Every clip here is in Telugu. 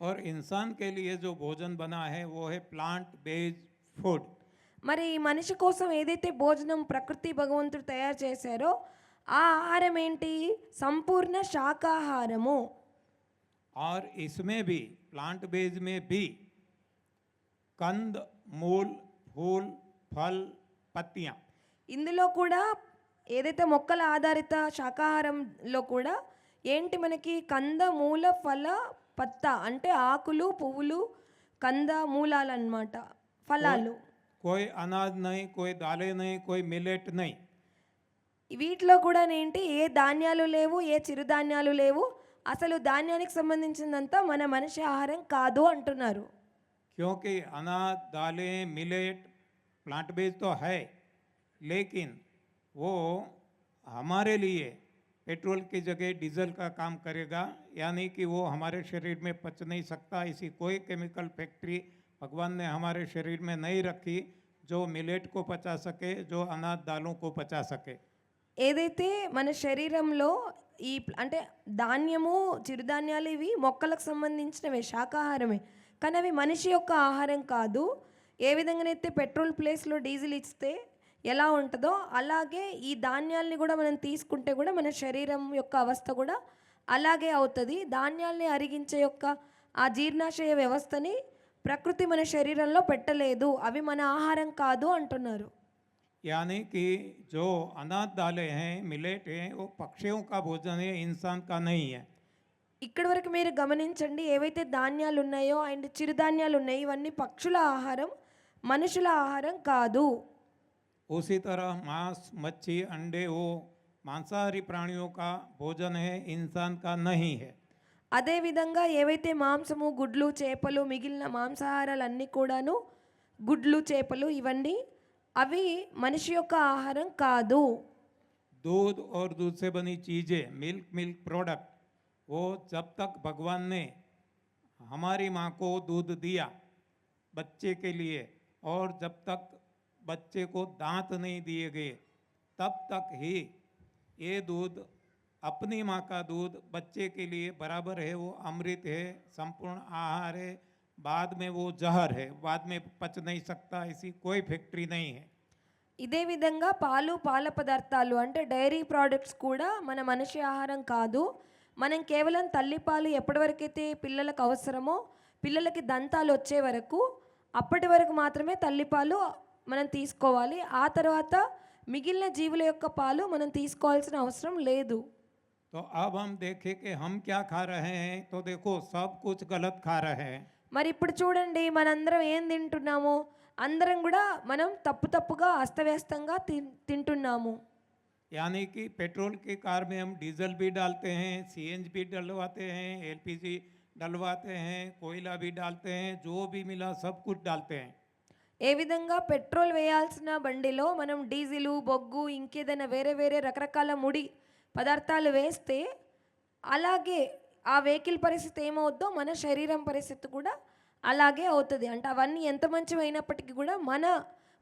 और इंसान के लिए जो भोजन बना है वो है प्लांट बेस्ड फूड మరి ఈ మనిషి కోసం ఏదైతే భోజనం ప్రకృతి భగవంతుడు తయారు చేశారో ఆ ఆహారం ఏంటి సంపూర్ణ శాకాహారము और इसमें भी प्लांट बेस्ड में भी कंद मूल फूल फल पत्तियां ఇందులో కూడా ఏదైతే మొక్కల ఆధారిత శాకాహారంలో కూడా ఏంటి మనకి కంద మూల ఫల పత్తా అంటే ఆకులు పువ్వులు కంద మూలాలు అనమాట ఫలాలు. కోయ్ అనాజ్ నై కోయ్ దాలే నై కోయ్ మిల్లెట్ నై వీటిలో కూడా ఏంటి? ఏ ధాన్యాలు లేవు ఏ చిరుధాన్యాలు లేవు. అసలు ధాన్యానికి సంబంధించినంత మన మనిషి ఆహారం కాదు అంటున్నారు. క్యోకి అనా దాలే మిలేట్ ప్లాంట్ బేస్తో హై. లేకిన్ ఓ హమారే లియే. पेट्रोल की जगह डीजल का काम करेगा यानी कि वो हमारे शरीर में पच नहीं सकता ऐसी कोई केमिकल फैक्ट्री भगवान ने हमारे शरीर में नहीं रखी जो मिलेट को पचा सके जो अनाज दालों को पचा सके ఏదైతే మన శరీరంలో ఈ ప్ల- అంటే ధాన్యము చిరుధాన్యాలు ఇవి మొక్కలకు సంబంధించినవే శాకాహారమే కానీ అవి మనిషి యొక్క ఆహారం కాదు ఏ విధంగానైతే పెట్రోల్ ప్లేస్లో డీజిల్ ఇస్తే ఎలా ఉంటుందో అలాగే ఈ ధాన్యాల్ని కూడా మనం తీసుకుంటే కూడా మన శరీరం యొక్క అవస్థ కూడా అలాగే అవుతుంది ధాన్యాల్ని అరిగించే యొక్క ఆ జీర్ణాశయ వ్యవస్థని ప్రకృతి మన శరీరంలో పెట్టలేదు అవి మన ఆహారం కాదు అంటున్నారు यानी कि जो अनाज दालें हैं मिलेट हैं वो पक्षियों का भोजन है इंसान का नहीं है ఇక్కడి వరకు మీరు గమనించండి ఏవైతే ధాన్యాలు ఉన్నాయో అండ్ చిరుధాన్యాలు ఉన్నాయో ఇవన్నీ పక్షుల ఆహారం మనుషుల ఆహారం కాదు उसी तरह मांस मच्छी अंडे वो मांसाहारी प्राणियों का भोजन है इंसान का नहीं है అదేవిధంగా ఏవైతే మాంసము గుడ్లు చేపలు మిగిలిన మాంసాహారాలు అన్నీ కూడాను గుడ్లు చేపలు ఇవన్నీ అవి మనిషి యొక్క ఆహారం కాదు दूध और दूध से बनी चीज़ें मिल्क मिल्क प्रोडक्ट वो जब तक भगवान ने हमारी माँ को दूध दिया बच्चे के लिए और जब तक बच्चे को दांत नहीं दिए गए तब तक ही ये दूध अपनी माँ का दूध बच्चे के लिए बराबर है वो अमृत है संपूर्ण आहार है बाद में वो जहर है बाद में पच नहीं सकता ऐसी कोई फैक्ट्री नहीं है ఇదే విధంగా పాలు పాల పదార్థాలు అంటే డైరీ ప్రోడక్ట్స్ కూడా మన మనిషి ఆహారం కాదు మనం కేవలం తల్లిపాలు ఎప్పటి వరకైతే పిల్లలకు అవసరమో పిల్లలకి దంతాలు వచ్చే వరకు అప్పటి వరకు మాత్రమే తల్లిపాలు మనం తీసుకోవాలి ఆ తర్వాత మిగిలిన జీవుల యొక్క పాలు మనం తీసుకోవాల్సిన అవసరం లేదు तो अब हम देखें कि हम क्या खा रहे हैं तो देखो सब कुछ गलत खा रहे हैं మరి ఇప్పుడు చూడండి మనందరం ఏం తింటున్నాము అందరం కూడా మనం తప్పు తప్పుగా అస్తవ్యస్తంగా తిన్- తింటున్నాము यानी कि पेट्रोल की कार में हम डीजल भी डालते हैं सीएनजी भी डलवाते हैं एलपीजी डलवाते हैं कोयला भी डालते हैं जो भी मिला सब कुछ डालते हैं ఏ విధంగా పెట్రోల్ వేయాల్సిన బండిలో మనం డీజిలు బొగ్గు ఇంకేదైనా వేరే వేరే రకరకాల ముడి పదార్థాలు వేస్తే అలాగే ఆ వెహికల్ పరిస్థితి ఏమవుద్దో మన శరీరం పరిస్థితి కూడా అలాగే అవుతుంది. అంటే అవన్నీ ఎంత మంచివైనప్పటికీ కూడా మన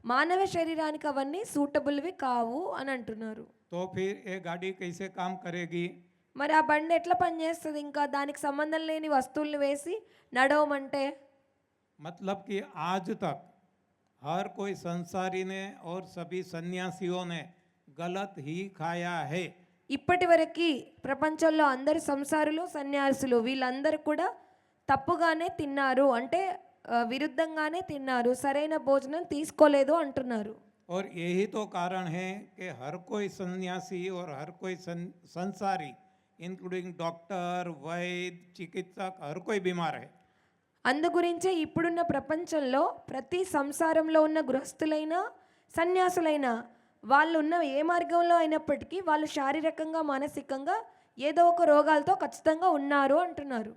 మానవ శరీరానికి అవన్నీ సూటబుల్వి కావు అని అంటున్నారు. మరి ఆ బండి ఎట్లా పనిచేస్తుంది? ఇంకా దానికి సంబంధం లేని వస్తువులను వేసి నడవమంటే? మతలబ్కి ఆజ్ తక్. हर कोई संसारी ने और सभी सन्यासियों ने गलत ही खाया है ఇప్పటి వరకు ప్రపంచంలో అందరు సంసారులు సన్యాసులు వీళ్ళందరూ కూడా తప్పుగానే తిన్నారు అంటే ఆ, విరుద్ధంగానే తిన్నారు సరైన భోజనం తీసుకోలేదు అంటున్నారు और यही तो कारण है कि हर कोई सन्यासी और हर कोई सं, संसारी इंक्लूडिंग डॉक्टर वैद्य चिकित्सक हर कोई बीमार है అందుగురించే ఇప్పుడున్న ప్రపంచంలో ప్రతి సంసారంలో ఉన్న గృహస్థులైన సన్యాసులైన వాళ్ళు ఉన్న ఏ మార్గంలో అయినప్పటికీ వాళ్ళు శారీరకంగా మానసికంగా ఏదో ఒక రోగాలతో ఖచ్చితంగా ఉన్నారు అంటున్నారు.